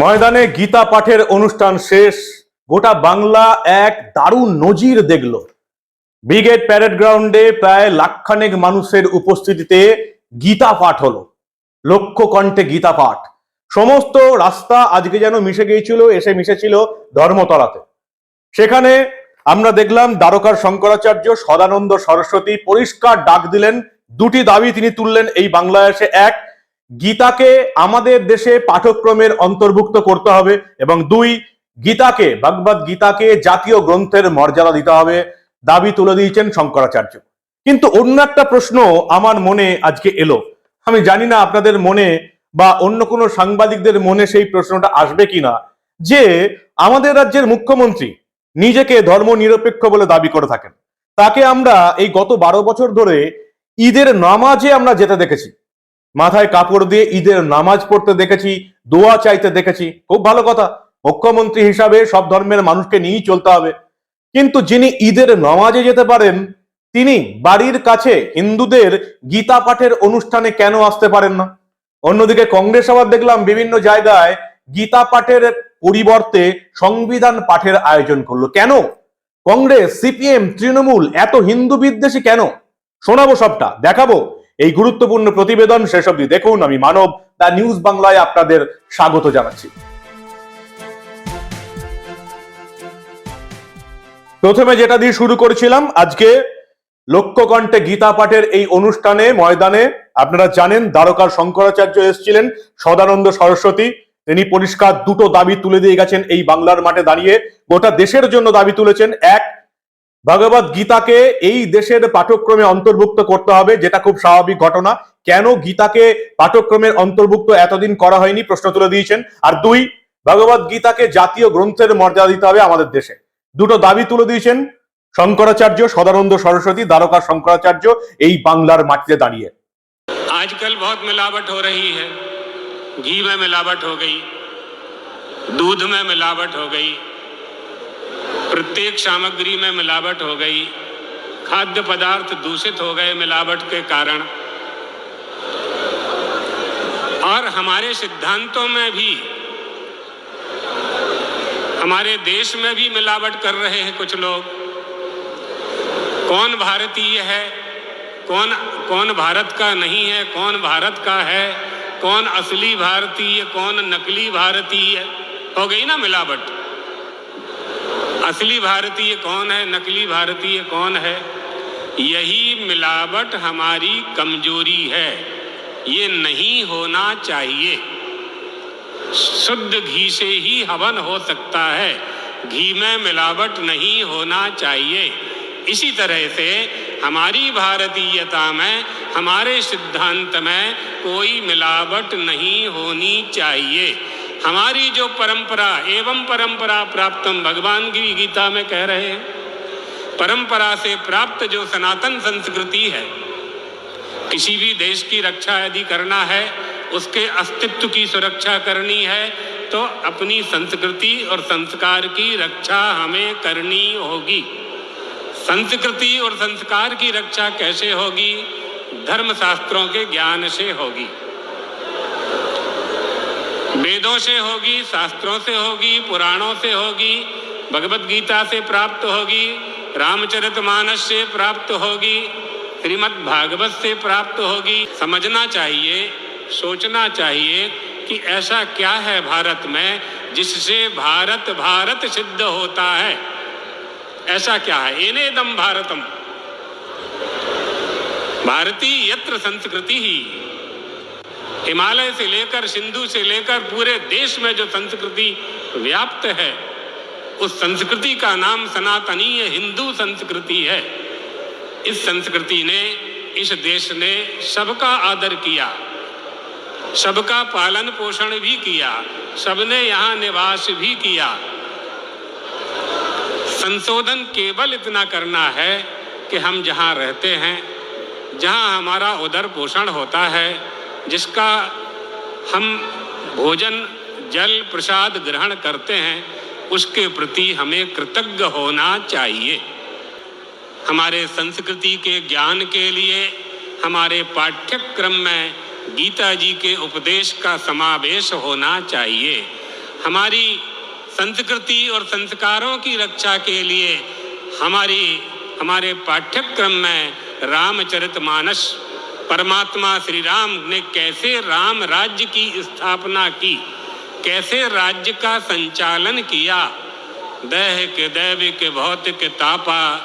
ময়দানে গীতা পাঠের অনুষ্ঠান শেষ। গোটা বাংলা এক দারুণ নজির দেখল। ব্রিগেড প্যারেড গ্রাউন্ডে প্রায় লাখখানেক মানুষের উপস্থিতিতে গীতা পাঠ হলো। লক্ষ কণ্ঠে গীতা পাঠ। সমস্ত রাস্তা আজকে যেন মিশে গিয়েছিল, এসে মিশেছিল ধর্মতলাতে। সেখানে আমরা দেখলাম দ্বারকার শঙ্করাচার্য সদানন্দ সরস্বতী পরিষ্কার ডাক দিলেন। দুটি দাবি তিনি তুললেন, এই এসে এক গীতাকে আমাদের দেশে পাঠ্যক্রমের অন্তর্ভুক্ত করতে হবে এবং দুই, গীতাকে, ভগবত গীতাকে জাতীয় গ্রন্থের মর্যাদা দিতে হবে, দাবি তুলে দিয়েছেন শঙ্করাচার্য। কিন্তু অন্য একটা প্রশ্ন আমার মনে আজকে এলো। আমি জানি না আপনাদের মনে বা অন্য কোনো সাংবাদিকদের মনে সেই প্রশ্নটা আসবে কিনা, যে আমাদের রাজ্যের মুখ্যমন্ত্রী নিজেকে ধর্ম নিরপেক্ষ বলে দাবি করে থাকেন। তাকে আমরা এই গত বারো বছর ধরে ঈদের নামাজে আমরা যেতে দেখেছি। মাথায় কাপড় দিয়ে ঈদের নামাজ পড়তে দেখেছি, দোয়া চাইতে দেখেছি। খুব ভালো কথা। মুখ্যমন্ত্রী হিসাবে সব ধর্মের মানুষকে নিয়েই চলতে হবে। কিন্তু যিনি ঈদের নামাজে যেতে পারেন, তিনি বাড়ির কাছে হিন্দুদের গীতা পাঠের অনুষ্ঠানে কেন আসতে পারেন না? অন্যদিকে কংগ্রেস আবার দেখলাম বিভিন্ন জায়গায় গীতা পাঠের পরিবর্তে সংবিধান পাঠের আয়োজন করল। কেন? কংগ্রেস, সিপিএম, তৃণমূল, এত হিন্দু বিদ্বেষী কেন? শোনাবো সবটা, দেখাবো। এই গুরুত্বপূর্ণ প্রতিবেদন শেষ অবধি দেখুন। আমি মানব, দা নিউজ বাংলায় আপনাদের স্বাগত জানাচ্ছি। প্রথমে যেটা দিয়ে শুরু করেছিলাম, আজকে লক্ষ্যকণ্ঠে গীতা পাঠের এই অনুষ্ঠানে, ময়দানে, আপনারা জানেন দ্বারকার শঙ্করাচার্য এসেছিলেন, সদানন্দ সরস্বতী। তিনি পরিষ্কার দুটো দাবি তুলে দিয়ে গেছেন এই বাংলার মাঠে দাঁড়িয়ে। গোটা দেশের জন্য দাবি তুলেছেন, এক ভগবত গীতাকে এই দেশের পাঠ্যক্রমে অন্তর্ভুক্ত করতে হবে যেটা খুব স্বাভাবিক ঘটনা কেন গীতাকে পাঠ্যক্রমের অন্তর্ভুক্ত এতদিন করা হয়নি প্রশ্ন তুলে দিয়েছেন আর দুই ভগবত গীতাকে জাতীয় গ্রন্থের মর্যাদা দিতে হবে আমাদের দেশে দুটো দাবি তুলে দিয়েছেন শঙ্করাচার্য সদানন্দ সরস্বতী দ্বারকা শঙ্করাচার্য এই বাংলার মাটিতে দাঁড়িয়ে आजकल बहुत मिलावट हो रही है घी में मिलावट हो गई दूध में मिलावट हो गई प्रत्येक सामग्री में मिलावट हो गई। खाद्य पदार्थ दूषित हो गए मिलावट के कारण। और हमारे सिद्धांतों में भी, हमारे देश में भी मिलावट कर रहे हैं कुछ लोग। कौन भारतीय है, कौन कौन भारत का नहीं है, कौन भारत का है, कौन असली भारतीय, कौन नकली भारतीय। हो गई ना मिलावट। असली भारतीय कौन है, नकली भारतीय कौन है? यही मिलावट हमारी कमज़ोरी है। ये नहीं होना चाहिए। शुद्ध घी से ही हवन हो सकता है। घी में मिलावट नहीं होना चाहिए। इसी तरह से हमारी भारतीयता में, हमारे सिद्धांत में कोई मिलावट नहीं होनी चाहिए। हमारी जो परंपरा एवं परंपरा प्राप्तम भगवान की गीता में कह रहे हैं, परंपरा से प्राप्त जो सनातन संस्कृति है, किसी भी देश की रक्षा यदि करना है, उसके अस्तित्व की सुरक्षा करनी है तो अपनी संस्कृति और संस्कार की रक्षा हमें करनी होगी। संस्कृति और संस्कार की रक्षा कैसे होगी? धर्म शास्त्रों के ज्ञान से होगी। वेदों से होगी, शास्त्रों से होगी, पुराणों से होगी, भगवत गीता से प्राप्त होगी रामचरितमानस से प्राप्त होगी, श्रीमद् भागवत से प्राप्त होगी। समझना चाहिए, सोचना चाहिए कि ऐसा क्या है भारत में जिससे भारत भारत सिद्ध होता है। ऐसा क्या है? एनेदम भारतम। भारतीय यत्र संस्कृति ही। हिमालय से लेकर सिंधु से लेकर पूरे देश में जो संस्कृति व्याप्त है, उस संस्कृति का नाम सनातनीय हिंदू संस्कृति है। इस संस्कृति ने, इस देश ने सबका आदर किया, सबका पालन पोषण भी किया, सबने यहाँ निवास भी किया। संशोधन केवल इतना करना है कि हम जहाँ रहते हैं, जहाँ हमारा उदर पोषण होता है जिसका हम भोजन, जल, प्रसाद ग्रहण करते हैं, उसके प्रति हमें कृतज्ञ होना चाहिए। हमारे संस्कृति के ज्ञान के लिए, हमारे पाठ्यक्रम में गीता जी के उपदेश का समावेश होना चाहिए। हमारी संस्कृति और संस्कारों की रक्षा के लिए हमारी, हमारे पाठ्यक्रम में रामचरितमानस परमात्मा श्री राम ने कैसे राम राज्य की स्थापना की? कैसे राज्य का संचालन किया? दैहिक, दैविक, भौतिक तापा,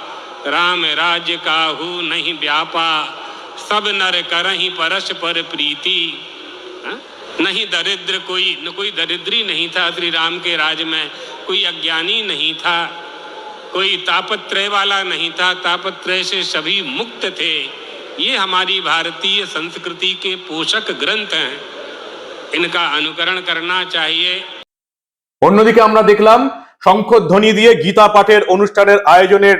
राम राज्य का हु नहीं व्यापा सब नर करही परस्पर प्रीति। हाँ? नहीं दरिद्र कोई, न कोई दरिद्री नहीं था श्री राम के राज में। कोई अज्ञानी नहीं था। कोई तापत्रय वाला नहीं था। तापत्रय से सभी मुक्त थे। ये हमारी भारतीय संस्कृति के पोषक ग्रंथ हैं इनका अनुकरण करना चाहिए অন্যদিকে আমরা দেখলাম শঙ্খধ্বনি দিয়ে গীতা পাঠের অনুষ্ঠানের আয়োজনের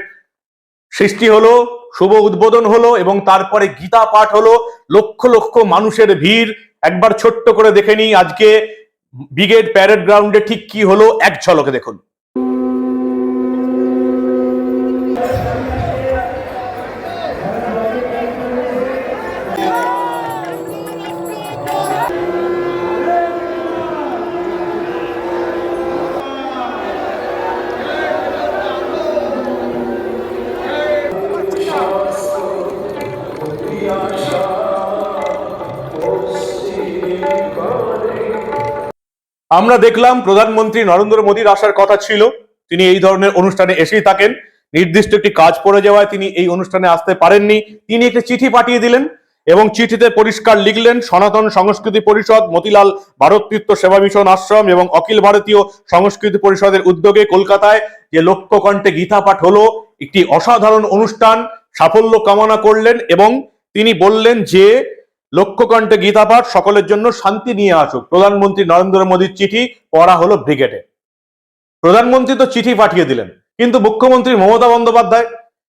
সৃষ্টি হলো শুভ উদ্বোধন হলো এবং তারপরে গীতা পাঠ হলো লক্ষ লক্ষ মানুষের ভিড় একবার ছোট্ট করে দেখে নিই আজকে ব্রিগেড প্যারেড গ্রাউন্ডে ঠিক কি হলো এক ঝলকে দেখুন আমরা দেখলাম প্রধানমন্ত্রী নরেন্দ্র মোদীর আসার কথা ছিল। তিনি এই ধরনের অনুষ্ঠানে এসেই থাকেন। নির্দিষ্ট একটি কাজ পড়ে যাওয়ায় তিনি এই অনুষ্ঠানে আসতে পারেননি। তিনি একটি চিঠি পাঠিয়ে দিলেন এবং চিঠিতে পরিষ্কার লিখলেন, সনাতন সংস্কৃতি পরিষদ, মতিলাল ভারতীর্থ সেবা মিশন আশ্রম এবং অখিল ভারতীয় সংস্কৃতি পরিষদের উদ্যোগে কলকাতায় যে লক্ষ্যকণ্ঠে গীতা পাঠ হলো, একটি অসাধারণ অনুষ্ঠান সাফল্য কামনা করলেন এবং তিনি বললেন যে লক্ষ্যকণ্ঠে গীতা পাঠ সকলের জন্য শান্তি নিয়ে আসুক। প্রধানমন্ত্রী নরেন্দ্র মোদীর চিঠি পড়া হলো ব্রিগেডে। প্রধানমন্ত্রী তো চিঠি পাঠিয়ে দিলেন, কিন্তু মুখ্যমন্ত্রী মমতা বন্দ্যোপাধ্যায়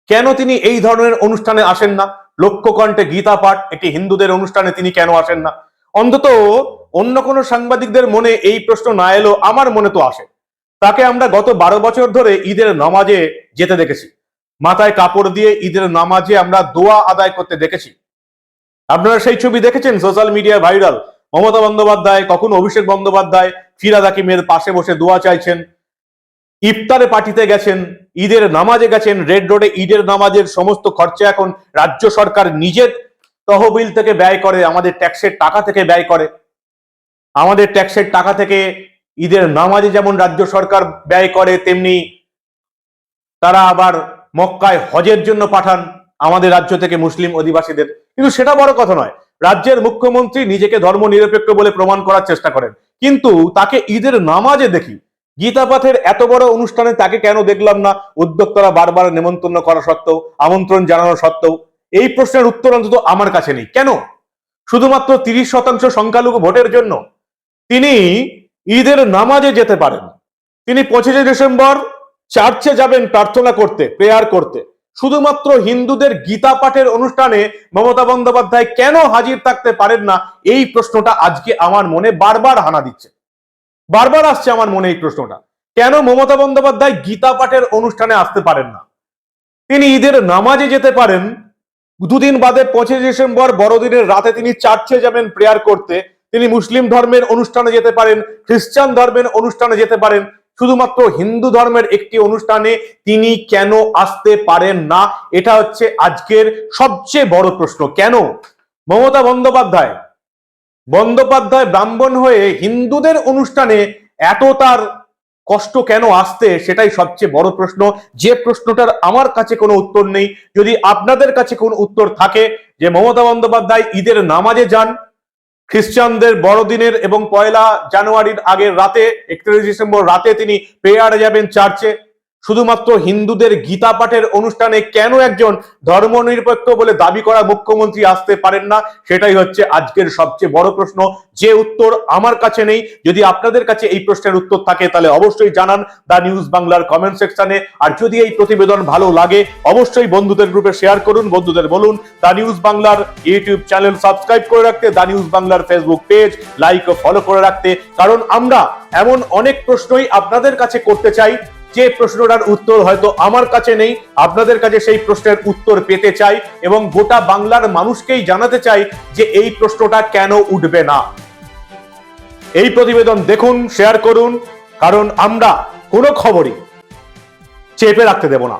কেন তিনি এই ধরনের অনুষ্ঠানে আসেন না? লক্ষ্যকণ্ঠে গীতা পাঠ একটি হিন্দুদের অনুষ্ঠানে তিনি কেন আসেন না? অন্তত অন্য কোনো সাংবাদিকদের মনে এই প্রশ্ন না এলো, আমার মনে তো আসে। তাকে আমরা গত বারো বছর ধরে ঈদের নামাজে যেতে দেখেছি। মাথায় কাপড় দিয়ে ঈদের নামাজে আমরা দোয়া আদায় করতে দেখেছি। আপনারা সেই ছবি দেখেছেন? সোশ্যাল মিডিয়ায় ভাইরাল মমতা বন্দ্যোপাধ্যায়, কখন অভিষেক বন্দ্যোপাধ্যায়, ফিরাদ হাকিমের পাশে বসে দোয়া চাইছেন। ইফতারে পার্টিতে গেছেন, ঈদের নামাজে গেছেন রেড রোডে ঈদের নামাজের সমস্ত খরচা এখন রাজ্য সরকার নিজের তহবিল থেকে ব্যয় করে, আমাদের ট্যাক্সের টাকা থেকে ব্যয় করে। আমাদের ট্যাক্সের টাকা থেকে ঈদের নামাজে যেমন রাজ্য সরকার ব্যয় করে, তেমনি তারা আবার মক্কায় হজের জন্য পাঠান। আমাদের রাজ্য থেকে মুসলিম অধিবাসীদের। কিন্তু সেটা বড় কথা নয়। রাজ্যের মুখ্যমন্ত্রী নিজেকে ধর্ম নিরপেক্ষ বলে প্রমাণ করার চেষ্টা করেন। কিন্তু তাকে ঈদের নামাজে দেখি। গীতা পাঠের এত বড় অনুষ্ঠানে তাকে কেন দেখলাম না? উদ্যোক্তারা বারবার নেমন্তন্ন করা সত্ত্বেও, আমন্ত্রণ জানানো সত্ত্বেও। এই প্রশ্নের উত্তর অন্তত আমার কাছে নেই। কেন? শুধুমাত্র তিরিশ শতাংশ সংখ্যালঘু ভোটের জন্য। তিনি ঈদের নামাজে যেতে পারেন। তিনি পঁচিশে ডিসেম্বর চার্চে যাবেন প্রার্থনা করতে, প্রেয়ার করতে। শুধুমাত্র হিন্দুদের গীতা পাঠের অনুষ্ঠানে মমতা বন্দ্যোপাধ্যায় কেন হাজির থাকতে পারেন না? এই প্রশ্নটা আজকে আমার মনে বারবার হানা দিচ্ছে। বারবার আসছে আমার মনে এই প্রশ্নটা। কেন মমতা বন্দ্যোপাধ্যায় গীতা পাঠের অনুষ্ঠানে আসতে পারেন না? তিনি ঈদের নামাজে যেতে পারেন। দুদিন বাদে পঁচিশে ডিসেম্বর, বড়দিনের রাতে তিনি চার্চে যাবেন প্রেয়ার করতে। তিনি মুসলিম ধর্মের অনুষ্ঠানে যেতে পারেন, খ্রিস্টান ধর্মের অনুষ্ঠানে যেতে পারেন। শুধুমাত্র হিন্দু ধর্মের একটি অনুষ্ঠানে তিনি কেন আসতে পারেন না, এটা হচ্ছে আজকের সবচেয়ে বড় প্রশ্ন। কেন? মমতা বন্দ্যোপাধ্যায়। বন্দ্যোপাধ্যায় ব্রাহ্মণ হয়ে হিন্দুদের অনুষ্ঠানে এত তার কষ্ট কেন আসতে, সেটাই সবচেয়ে বড় প্রশ্ন। যে প্রশ্নটার আমার কাছে কোনো উত্তর নেই। যদি আপনাদের কাছে কোনো উত্তর থাকে যে মমতা বন্দ্যোপাধ্যায় ঈদের নামাজে যান খ্রিস্টানদের বড়দিনের এবং পয়লা জানুয়ারির আগের রাতে একত্রিশ ডিসেম্বর রাতে তিনি প্রেয়ারে যাবেন চার্চে। শুধুমাত্র হিন্দুদের গীতা পাঠের অনুষ্ঠানে কেন একজন ধর্মনিরপেক্ষ বলে দাবি করা মুখ্যমন্ত্রী আসতে পারেন না? সেটাই হচ্ছে আজকের সবচেয়ে বড় প্রশ্ন। যে উত্তর আমার কাছে নেই, যদি আপনাদের কাছে এই প্রশ্নের উত্তর থাকে, তাহলে অবশ্যই জানান দা নিউজ বাংলার কমেন্ট সেকশনে। আর যদি এই প্রতিবেদন ভালো লাগে, অবশ্যই বন্ধুদের গ্রুপে শেয়ার করুন, বন্ধুদের বলুন। দা নিউজ বাংলার ইউটিউব চ্যানেল সাবস্ক্রাইব করে রাখতে দা নিউজ বাংলার ফেসবুক পেজ লাইক ও ফলো করে রাখতে। কারণ আমরা এমন অনেক প্রশ্নই আপনাদের কাছে করতে চাই যে প্রশ্নটার উত্তর হয়তো আমার কাছে নেই, আপনাদের কাছে সেই প্রশ্নের উত্তর পেতে চাই এবং গোটা বাংলার মানুষকেই জানাতে চাই যে এই প্রশ্নটা কেন উঠবে না। এই প্রতিবেদন দেখুন শেয়ার করুন, কারণ আমরা কোনো খবরই চেপে রাখতে দেব না।